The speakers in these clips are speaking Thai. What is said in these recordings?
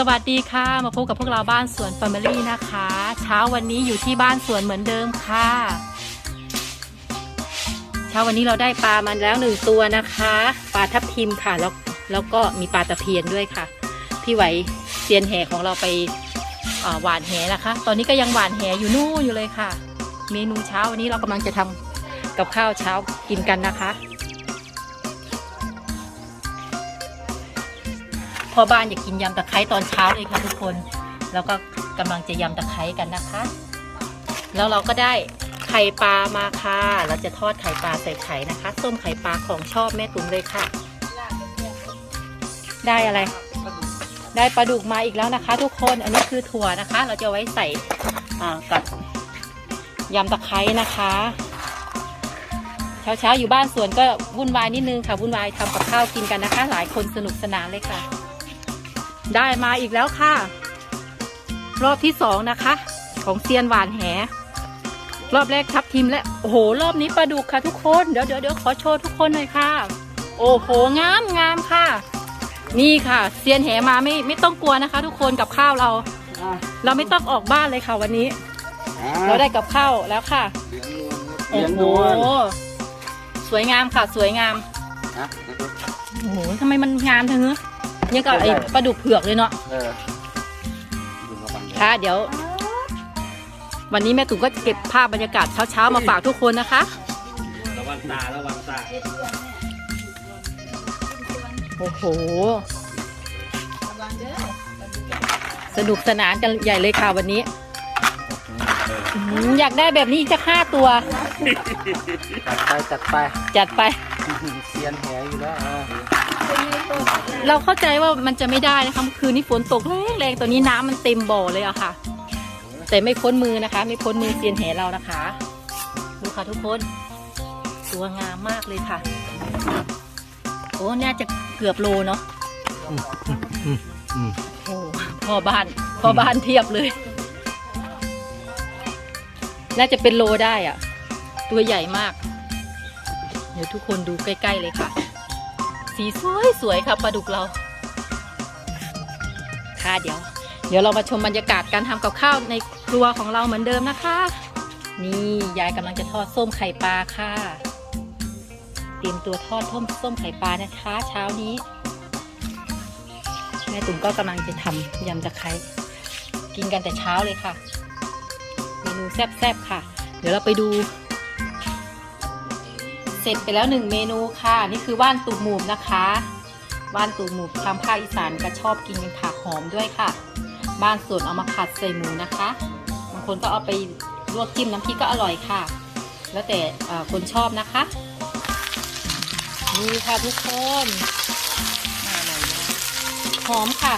สวัสดีค่ะ มาพบกับพวกเราบ้านสวน Family นะคะ เช้าวันนี้อยู่ที่บ้านสวนเหมือนเดิมค่ะ เช้าวันนี้เราได้ปลามันแล้วหนึ่งตัวนะคะปลาทับทิมค่ะแล้วแล้วก็มีปลาตะเพียนด้วยค่ะ พี่ไหวเซียนแหของเราไปหวานแหนะคะ ตอนนี้ก็ยังหวานแหอยู่นู่นอยู่เลยค่ะ เมนูเช้าวันนี้เรากำลังจะทำกับข้าวเช้ากินกันนะคะ พ่อบ้านอยากกินยำตะไคร้ตอนเช้าเลยค่ะทุกคน แล้วก็กำลังจะยำตะไคร้กันนะคะ แล้วเราก็ได้ไข่ปลามาค่ะ เราจะทอดไข่ปลาใส่ไข่นะคะส้มไข่ปลาของชอบแม่ตุ๋มเลยค่ะ ได้อะไร ได้ปลาดุกมาอีกแล้วนะคะ ทุกคน อันนี้คือถั่วนะคะ เราจะไว้ใส่กับยำตะไคร้นะคะเช้าเช้าๆอยู่บ้านสวนก็วุ่นวายนิดนึงค่ะวุ่นวายทำกับข้าวกินกันนะคะ หลายคนสนุกสนานเลยค่ะ ได้มาอีกแล้วค่ะ รอบที่สองนะคะ ของเซียนหวานแห รอบแรกทับทิมและโอ้โห รอบนี้ปลาดุกค่ะทุกคนเดี๋ยวเดี๋ยวเดี๋ยวขอโชว์ทุกคนหน่อยค่ะ โอ้โหงามงามค่ะ นี่ค่ะเซียนแหมาไม่ไม่ต้องกลัวนะคะ ทุกคนกับข้าวเรา เราไม่ต้องออกบ้านเลยค่ะวันนี้ เราได้กับข้าวแล้วค่ะเลี้ยงโอ้นโหวลสวยงามค่ะสวยงามนะโอ้โหทำไมมันงามเถอะ ยังกับไอ้ปลาดุกเผือกเลยเนาะเออดูมาบังค่ะ เดี๋ยว วันนี้แม่ตุ๋มก็เก็บภาพบรรยากาศเช้าๆมาฝากทุกคนนะคะ ระวังตาระวังตาโอ้โห สนุกสนานกันใหญ่เลยค่ะวันนี้อื้อหืออยากได้แบบนี้อีกจะห้าตัว จัดไปจัดไป จัดไป เซียนแหอยู่แล้วอะ เราเข้าใจว่ามันจะไม่ได้นะคะคือคืนนี้ฝนตกแรงๆตอนนี้น้ำมันเต็มบ่อเลยอะค่ะ แต่ไม่พ้นมือนะคะ ไม่พ้นมือเซียนแหเรานะคะ ดูค่ะทุกคนตัวงามมากเลยค่ะ โอ้น่าจะเกือบโลเนาะโอ้พ่อบ้านพ่อบ้านเทียบเลย น่าจะเป็นโลได้อะตัวใหญ่มาก เดี๋ยวทุกคนดูใกล้ ๆ เลยค่ะ สีสวยสวยค่ะปลาดุกเรา ค่ะเดี๋ยว เดี๋ยวเรามาชมบรรยากาศการทำกับข้าวในครัวของเราเหมือนเดิมนะคะ นี่ยายกำลังจะทอดส้มไข่ปลาค่ะเตรียมตัวทอดท่มส้มไข่ปลานะคะ เช้านี้ แม่ตุ่มก็กำลังจะทำยำตะไคร้กินกันแต่เช้าเลยค่ะ เมนูแซ่บๆค่ะ เดี๋ยวเราไปดู ร็จไปแล้วหนึ่งเมนูค่ะ นี่คือว่านตูหมูนะคะว่านตูหมูทางภาคอีสานก็ชอบกินกันค่ะหอมด้วยค่ะ บ้านสวนเอามาผัดใส่หมูนะคะบางคนก็เอาไปลวกจิ้มน้ำพริกก็อร่อยค่ะ แล้วแต่คนชอบนะคะนี่ค่ะทุกคนหอมค่ะ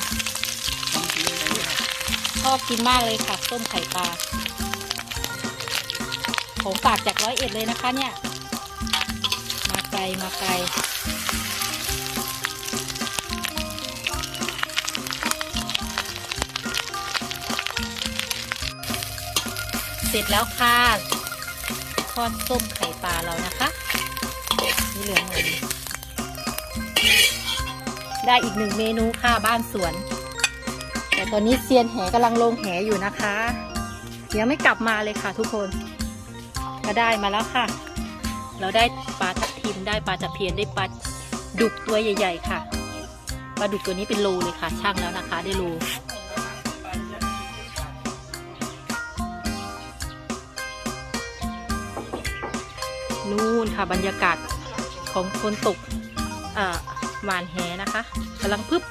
ชอบกินมากเลยค่ะ ต้มไข่ปลาของฝากจากร้อยเอ็ดเลยนะคะเนี่ย มาไกลมาไกลเสร็จแล้วค่ะทอดส้มไข่ปลาเรานะคะนี่เหลืองเลยได้อีกหนึ่งเมนูค่ะบ้านสวน แต่ตอนนี้เซียนแหกำลังลงแหอยู่นะคะ ยังไม่กลับมาเลยค่ะทุกคน ก็ได้มาแล้วค่ะ เราได้ปลาทับ ทิมได้ปลาตะเพียนได้ปลาดุกตัวใหญ่ ๆ ค่ะปลาดุกตัวนี้เป็นโลเลยค่ะช่างแล้วนะคะได้โลนู่นค่ะบรรยากาศของคนตกหวานแหนะคะกำลังพึบ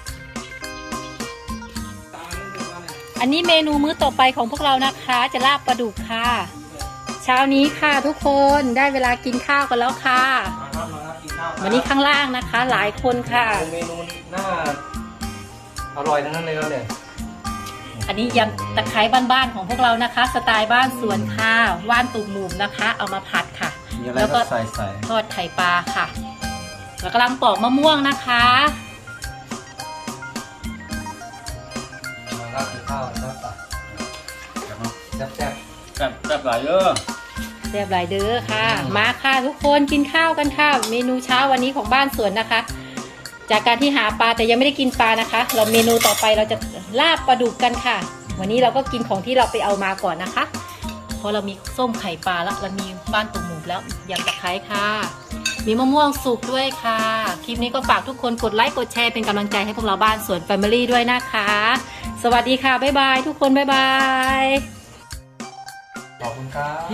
อันนี้เมนูมื้อต่อไปของพวกเรานะคะ จะลาบปลาดุกค่ะ เช้านี้ค่ะทุกคนได้เวลากินข้าวกันแล้วค่ะ วันนี้ข้างล่างนะคะ หลายคนค่ะ เมนูน่าอร่อยทั้งนั้นเลยครับเนี่ยอันนี้ยำตะไคร้บ้านๆของพวกเรานะคะ สไตล์บ้านสวนค่ะว่านตุ่มหมูมนะคะ เอามาผัดค่ะ มีอะไรแล้วก็ก็ใส่ใส่ทอดไข่ปลาค่ะ แล้วกำลังปอกมะม่วงนะคะ มาราดกินข้าวแล้วตักแซ่บแซ่บแซ่บแซ่บหลายเด้อ เรียบร้อยเด้อค่ะ มาค่ะทุกคนกินข้าวกันค่ะ เมนูเช้าวันนี้ของบ้านสวนนะคะ จากการที่หาปลาแต่ยังไม่ได้กินปลานะคะ เราเมนูต่อไปเราจะลาบปลาดุกกันค่ะ วันนี้เราก็กินของที่เราไปเอามาก่อนนะคะเพราะเรามีส้มไข่ปลาแล้วเรามีบ้านตุ่มหมูแล้วยำตะไคร้ค่ะ มีมะม่วงสุกด้วยค่ะ คลิปนี้ก็ฝากทุกคนกดไลค์กดแชร์เป็นกำลังใจให้พวกเราบ้านสวนแฟมิลี่ด้วยนะคะ สวัสดีค่ะบ๊ายบาย ทุกคนบ๊ายบายขอบคุณครับ